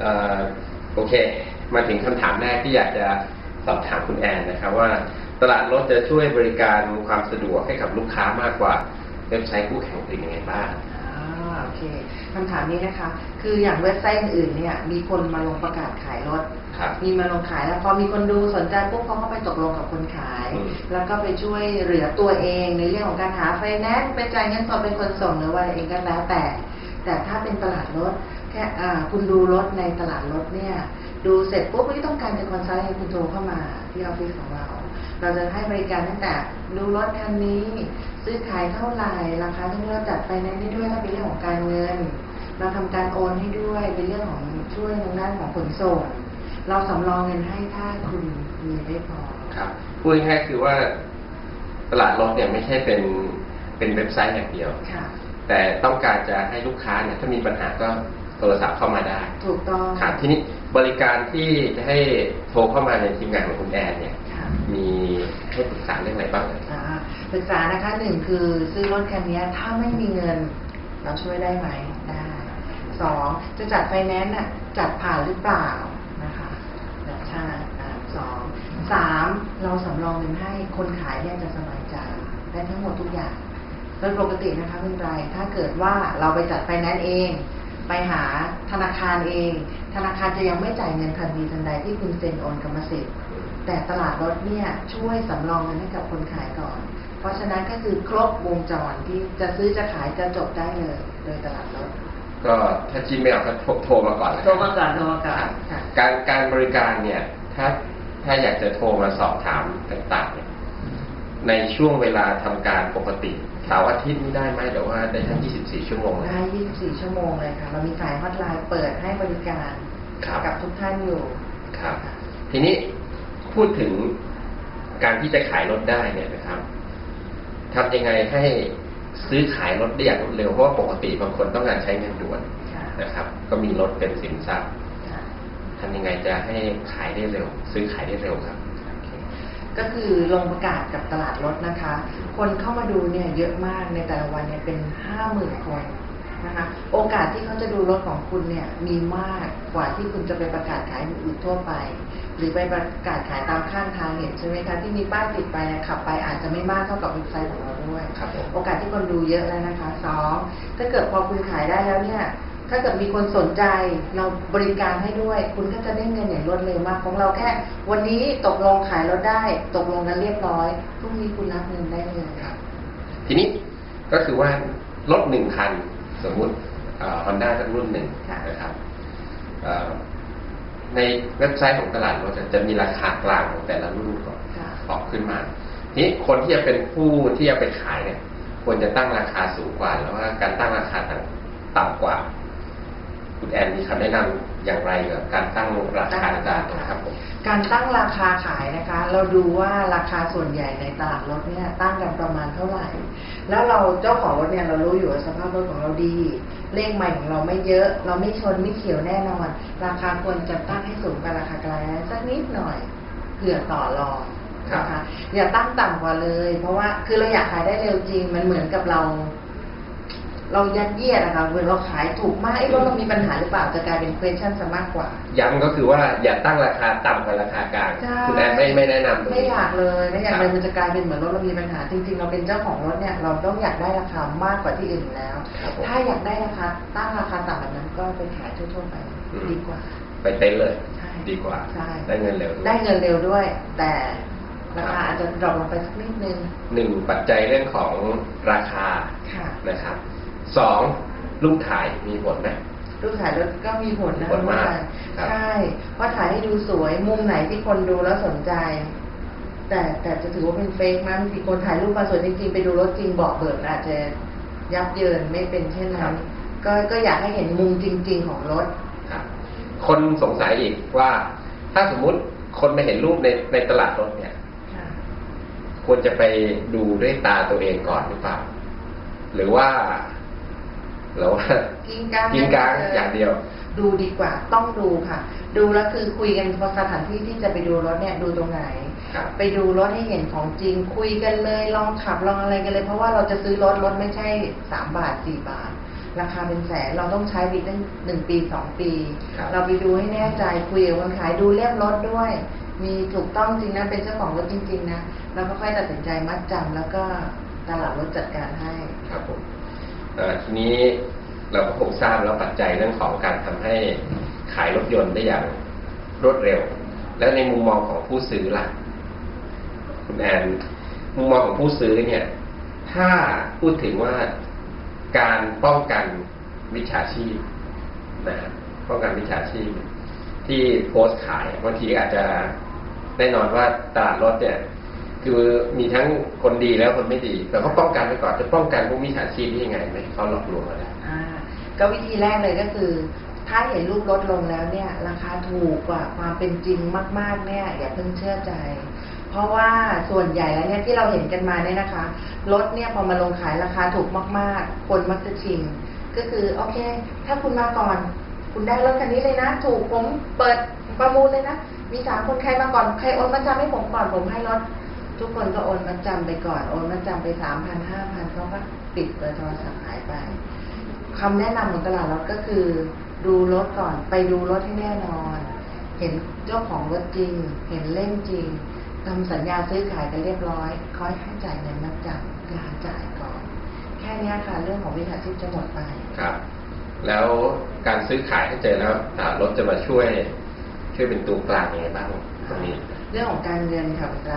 เอ่อโอเค มาถึงคำถามแรกที่อยากจะสอบถามคุณแอนนะครับว่าตลาดรถจะช่วยบริการความสะดวกให้กับลูกค้ามากกว่าเว็บไซต์คู่แข่งเป็นยังไงบ้างอ่าโอเคคำถามนี้นะคะ คืออย่างเว็บไซต์อื่นๆเนี่ย มีคนมาลงประกาศขายรถครับมีมาลงขายแล้วพอมีคนดูสนใจปุ๊บเขาก็ไปตกลงกับคนขายอืมแล้วก็ไปช่วยเหลือตัวเองในเรื่องของการหาไฟแนนซ์ไปจ่ายเงินสดเป็นคนส่งหรือว่าอะไรเองก็แล้วแต่ แต่ถ้าเป็นตลาดรถ แค่อ่าคุณดูรถในตลาดรถเนี่ย ดูเสร็จปุ๊บที่ต้องการจะคอนซัลท์ให้คุณโทรเข้ามาที่ออฟฟิศของเรา เราจะให้บริการตั้งแต่ดูรถคันนี้ ซื้อขายเท่าไหร่ราคาเท่าไหร่เราจัดไฟแนนซ์ได้ด้วยถ้าเป็นเรื่องของการเงิน เราทำการโอนให้ด้วยเป็นเรื่องของช่วยทางด้านของขนส่งเราสำรองเงินให้ถ้าคุณมีไม่พอครับพูดง่ายๆคือว่าตลาดรถเนี่ยไม่ใช่เป็นเป็นเว็บไซต์อย่างเดียวค่ะแต่ต้องการจะให้ลูกค้าเนี่ยถ้ามีปัญหาก็ โทรศัพท์เข้ามาได้ ถูกต้องครับทีนี้บริการที่จะให้โทรเข้ามาในทีมงานของคุณแอนเนี่ยค่ะมีให้ปรึกษาเรื่องอะไรบ้างเอ่ยอ่าปรึกษานะคะหนึ่งคือซื้อรถคันนี้ถ้าไม่มีเงิน เราช่วยได้ไหมได้สองจะจัดไฟแนนซ์น่ะจัดผ่านหรือเปล่านะคะแบบใช่อ่าสองสามเราสำรองเงินให้คนขายเนี่ยจะสบายใจได้ทั้งหมดทุกอย่างโดยปกตินะคะคุณไรถ้าเกิดว่าเราไปจัดไฟแนนซ์เอง ไปหาธนาคารเอง ธนาคารจะยังไม่จ่ายเงินทันทีทันใดที่คุณเซ็นโอนกรรมสิทธิ์ แต่ตลาดรถเนี่ยช่วยสำรองเงินให้กับคนขายก่อน เพราะฉะนั้นก็คือครบวงจรที่จะซื้อจะขายจะจบได้เลย โดยตลาดรถ ก็ถ้าคิดไม่ออกก็โทรโทรมาก่อนเลยโทรมาก่อนโทรมาก่อนค่ะการการบริการเนี่ยถ้าถ้าอยากจะโทรมาสอบถามต่างๆเนี่ย ในช่วงเวลาทำการปกติเสาร์อาทิตย์นี่ได้ไหมหรือว่าได้ทั้ง 24 ชั่วโมงเลยได้ 24 ชั่วโมงเลยค่ะ เรามีสายฮอตไลน์เปิดให้บริการครับกับทุกท่านอยู่ครับ ทีนี้พูดถึงการที่จะขายรถได้เนี่ยนะครับทำยังไงให้ซื้อขายรถได้อย่างรวดเร็วเพราะว่าปกติบางคนต้องการใช้เงินด่วนค่ะนะครับ ก็มีรถเป็นสินทรัพย์ค่ะทำยังไงจะให้ขายได้เร็ว ซื้อขายได้เร็วครับ ก็คือลงประกาศกับตลาดรถนะคะ คนเข้ามาดูเนี่ยเยอะมากในแต่ละวันเนี่ยเป็นห้าหมื่นคนนะคะโอกาสที่เขาจะดูรถของคุณเนี่ยมีมากกว่าที่คุณจะไปประกาศขายอื่นทั่วไป หรือไปประกาศขายตามข้างทางเห็นใช่ไหมคะที่มีป้ายติดไปเนี่ยขับไปอาจจะไม่มากเท่ากับเว็บไซต์ของเราด้วยครับผมโอกาสที่คนดูเยอะแล้วนะคะสองถ้าเกิดพอคุณขายได้แล้วเนี่ย ถ้าเกิดมีคนสนใจเราบริการให้ด้วย คุณก็จะได้เงินอย่างรวดเร็วมาก ของเราแค่ วันนี้ตกลงขายรถได้ ตกลงกันเรียบร้อยพรุ่งนี้คุณรับเงินได้เลยครับ ทีนี้ก็คือว่ารถหนึ่งคัน สมมุติฮอนด้าสักรุ่นหนึ่งค่ะนะครับเอ่อในเว็บไซต์ของตลาดรถจะมีราคากลางของแต่ละรุ่นก่อนค่ะออกขึ้นมาทีนี้คนที่จะเป็นผู้ที่จะไปขายเนี่ยควรจะตั้งราคาสูงกว่า แล้วว่าการตั้งราคาต่ำต่ำกว่า คุณแอนมีคำแนะนำอย่างไรกับการตั้งราคาต่างๆนะครับผมการตั้งราคาขายนะคะ เราดูว่าราคาส่วนใหญ่ในตลาดรถเนี่ยตั้งกันประมาณเท่าไหร่ แล้วเราเจ้าของรถเนี่ยเรารู้อยู่ว่าสภาพรถของเราดีเลขใหม่ของเราไม่เยอะ เราไม่ชนไม่เขียวแน่นอนราคาควรจะตั้งให้สูงกว่าราคากลางสักนิดหน่อยเผื่อต่อรองนะคะอย่าตั้งต่ำกว่าเลย เพราะว่าคือเราอยากขายได้เร็วจริงมันเหมือนกับเรา เรายัดเยียดนะคะเหมือนเราขายถูกมากไอ้รถเรามีปัญหาหรือเปล่าจะกลายเป็น question ซะมากกว่า ย้ำก็คือว่าอย่าตั้งราคาต่ำกว่าราคากลางใช่ คุณแอนไม่ไม่แนะนำตรงนี้ไม่อยากเลยไม่อยากคเลรัยบมันจะกลายเป็นเหมือนรถเรามีปัญหา จริง ๆ เราเป็นเจ้าของรถเนี่ยเราต้องอยากได้ราคามากกว่าที่อื่นอยู่แล้ว ครับผมถ้าอยากได้ราคาตั้งราคาต่ำแบบนั้นก็ไปขายทั่วๆไปอืม ดีกว่า ไปเต้นเลย ใช่ดีกว่า ใช่ ได้เงินเร็ววย ได้เงินเร็วด้วย แต่ราครัคาบอาจจะดรอปลงไปสักนิดนึงหนึ่งปัจจัยเรื่องของราคาค่ะ นะครับ สองรูปถ่ายมีผลไหมรูปถ่ายรถก็มีผลนะผลมากคุณครับใช่เพราะถ่ายให้ดูสวยมุมไหนที่คนดูแล้วสนใจ แต่แต่จะถือว่าเป็นเฟกมั้งที่คนถ่ายรูปมาสวยจริงๆไปดูรถจริงบอกเบิกอาจจะยับเยินไม่เป็นเช่นนั้นก็ก็อยากให้เห็นมุมจริง ๆ ของรถครับคนสงสัยอีกว่า ถ้าสมมุติคนมาเห็นรูปในในตลาดรถเนี่ยค่ะควรจะไปดูด้วยตาตัวเองก่อนหรือเปล่า หรือว่า หรือว่ากินกลางกินกลางอย่างเดียว ดูดีกว่าต้องดูค่ะ ดูแล้วคือคุยกันพอสถานที่ที่จะไปดูรถเนี่ยดูตรงไหนครับไปดูรถให้เห็นของจริงคุยกันเลยลองขับลองอะไรกันเลย เพราะว่าเราจะซื้อรถรถไม่ใช่สามบาทสี่บาทราคาเป็นแสนเราต้องใช้วิตั้งหนึ่งปีสองปีครับเราไปดูให้แน่ใจคุยกับคนขายดูเล่มรถด้วย มีถูกต้องจริงนะเป็นเจ้าของรถจริง ๆ นะ เราก็ค่อยตัดสินใจมัดจำแล้วก็ตลาดรถจัดการให้ครับผมเอ่อ ทีนี้เราก็คงทราบแล้วปัจจัยเรื่องของการทำให้ขายรถยนต์ได้อย่างรวดเร็ว แล้วในมุมมองของผู้ซื้อล่ะ คุณแอนมุมมองของผู้ซื้อเนี่ย ถ้าพูดถึงว่าการป้องกันวิชาชีพนะฮะป้องกันวิชาชีพ ที่โพสต์ขายบางทีอาจจะแน่นอนว่าตลาดรถเนี่ย คือมีทั้งคนดีแล้วคนไม่ดี แต่ก็ป้องกันไว้ก่อนจะป้องกันพวกมิจฉาชีพได้ยังไงไม่ให้เขาหลอกลวงเราได้อ่าก็วิธีแรกเลยก็คือ ถ้าเห็นรูปลดลงแล้วเนี่ย ราคาถูกกว่าความเป็นจริงมาก ๆ เนี่ย อย่าเพิ่งเชื่อใจ เพราะว่าส่วนใหญ่แล้วเนี่ยที่เราเห็นกันมาเนี่ยนะคะรถเนี่ยพอมาลงขายราคาถูกมาก ๆ คนมักจะชิง ก็คือโอเค ถ้าคุณมาก่อน คุณได้รถคันนี้เลยนะ ถูกผมเปิดประมูลเลยนะมีสามคนใครมาก่อนใครโอนมาจำให้ผมก่อนผมให้รถ ทุกคนก็โอนมาจำไปก่อน โอนมาจำไปสามพันห้าพันเขาก็ปิดเบอร์โทรศัพท์หายไปคำแนะนำของตลาดรถก็คือ ดูรถก่อน ไปดูรถให้แน่นอน เห็นเจ้าของรถจริง เห็นเล่มจริงทำสัญญาซื้อขายกันเรียบร้อยค่อยให้จ่ายเงินมัดจำลาจ่ายก่อน แค่นี้ค่ะเรื่องของวิชาชีพจะหมดไปครับ แล้วการซื้อขายถ้เจอแล้วตลาดรถจะมาช่วย ช่วยเป็นตัวกลางยังไงบ้างตรงนี้ เรื่องของการเงินค่ะคุณไตร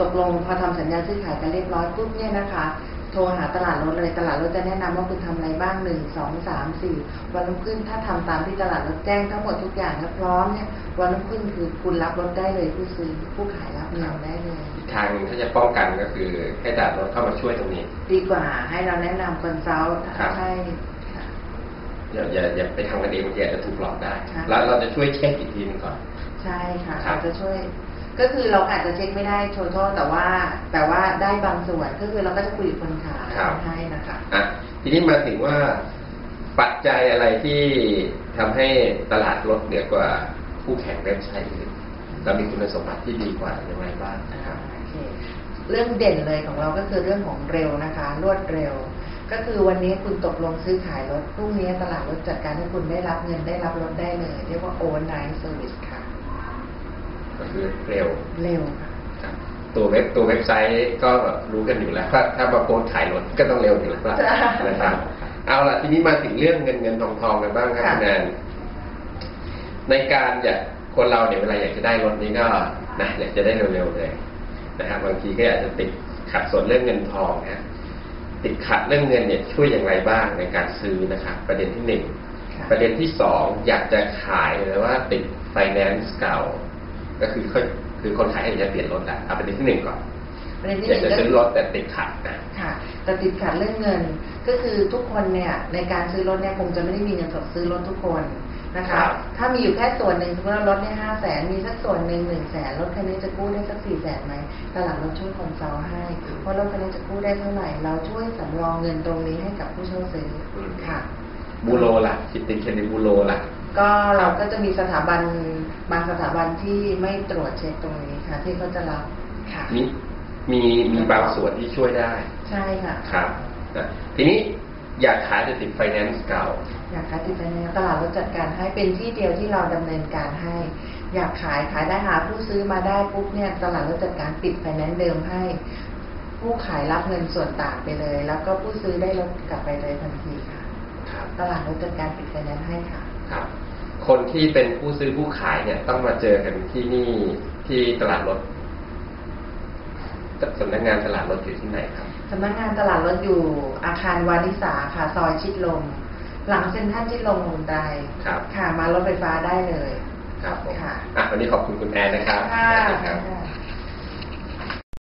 ตกลงพอทำสัญญาซื้อขายกันเรียบร้อยปุ๊บเนี่ยนะคะโทรหาตลาดรถเลยตลาดรถจะแนะนำว่าคุณทำอะไรบ้างหนึ่งสองสามสี่วันรุ่งขึ้นถ้าทำตามที่ตลาดรถแจ้งทั้งหมดทุกอย่างแล้วพร้อมเนี่ยวันรุ่งขึ้นคือคุณรับรถได้เลยผู้ซื้อผู้ขายรับเงินได้เลยอีกทางหนึ่งถ้าจะป้องกันก็คือให้ตลาดรถเข้ามาช่วยตรงนี้ ดีกว่าให้เราแนะนำคอนซัลท์ครับให้ค่ะ อย่าอย่าอย่าไปทำกันเองบางทีอาจจะถูกหลอกได้ ค่ะ แล้วเราจะช่วยเช็คอีกทีหนึงก่อน ใช่ค่ะครับเราจะช่วย ก็คือเราอาจจะเช็คไม่ได้โททแต่ว่า แต่ว่าได้บางส่วนก็คือเราก็จะคุยกับคนขายครับให้นะคะ อะทีนี้มาถึงว่าปัจจัยอะไรที่ทำให้ตลาดรถเหนือกว่าคู่แข่งเว็บไซต์อื่นเรามีคุณสมบัติที่ดีกว่าอย่างไรบ้างนะครับ โอเคเรื่องเด่นเลยของเราก็คือเรื่องของเร็วนะคะ รวดเร็ว ก็คือวันนี้คุณตกลงซื้อขายรถพรุ่งนี้ตลาดรถจัดการให้คุณได้รับเงินได้รับรถได้เลย เรียกว่า overnight service ค่ะ ก็คือเร็ว เร็วค่ะครับตัวเว็บตัวเว็บไซต์ก็รู้กันอยู่แล้วว่าถ้ามาโพสต์ขายรถก็ต้องเร็วอยู่แล้วใช่นะครับ เอาล่ะทีนี้มาถึงเรื่องเงินเงินทองทองกันบ้างครับค่ะคุณแอนในการอยากคนเราเนี่ยเวลาอยากจะได้รถนี้ก็นะอยากจะได้เร็วๆเลยนะครับบางทีก็อาจจะติดขัดส่วนเรื่องเงินทองนะ ติดขัดเรื่องเงินเนี่ยช่วยอย่างไรบ้างในการซื้อนะครับ ประเด็นที่หนึ่งค่ะประเด็นที่สองอยากจะขายหรือว่าติดไฟแนนซ์เก่า ก็คือคือคือคนขายอยากจะเปลี่ยนรถแหละเอาประเด็นที่หนึ่งก่อนประเด็นที่อหยากนึ่งจะก็ซื้อคือรถแต่ติดขัดนะ ค่ะแต่ติดขัดเรื่องเงิน ก็คือทุกคนเนี่ยในการซื้อรถเนี่ยคงจะไม่ได้มีเงินสดซื้อรถทุกคนนะครัคะบถ้ามีอยู่แค่ส่วนหนึ่งสมมติว่ารถเนี่ยห้าแสนมีสักส่วนหนึ่งหนึ่งแสนรถคันนี้จะกู้ได้สักสี่แสนไหมตลาดรถช่วยคอนซัลท์ให้ว่ารถคันนี้จะกู้ได้เท่าไหร่เราช่วยสำรองเงินตรงนี้ให้กับผู้เช่าซื้ออค่ะบูโรล่ะคิดติดเครดิตบูโรล่ะก็เราก็จะมีสถาบันบางสถาบันที่ไม่ตรวจเช็คตรงนี้ค่ะ ที่เขาจะรับค่ะ มีมีมีบางส่วนที่ช่วยได้ใช่ค่ะครับนะทีนี้อยากขายแต่ติดไฟแนนซ์เก่า อยากขายติดไฟแนนซ์ตลาดรถจัดการให้เป็นที่เดียวที่เราดำเนินการให้ อยากขายขายได้หาผู้ซื้อมาได้ปุ๊บเนี่ยตลาดรถจัดการปิดไฟแนนซ์เดิมให้ ผู้ขายรับเงินส่วนต่างไปเลย แล้วก็ผู้ซื้อได้รถกลับไปเลยทันทีค่ะครับตลาดรถจัดการปิดไฟแนนซ์ให้ค่ะครับ คนที่เป็นผู้ซื้อผู้ขายเนี่ยต้องมาเจอกันที่นี่ที่ตลาดรถ สำนักงานตลาดรถอยู่ที่ไหนครับสำนักงานตลาดรถอยู่อาคารวานิสาค่ะซอยชิดลม หลังเซ็นทรัลชิดลมหุ่นใดครับค่ะมารถไฟฟ้าได้เลย ครับผมค่ะอะวันนี้ขอบคุณคุณแอนนะครับค่ะสวัสดีครับค่ะ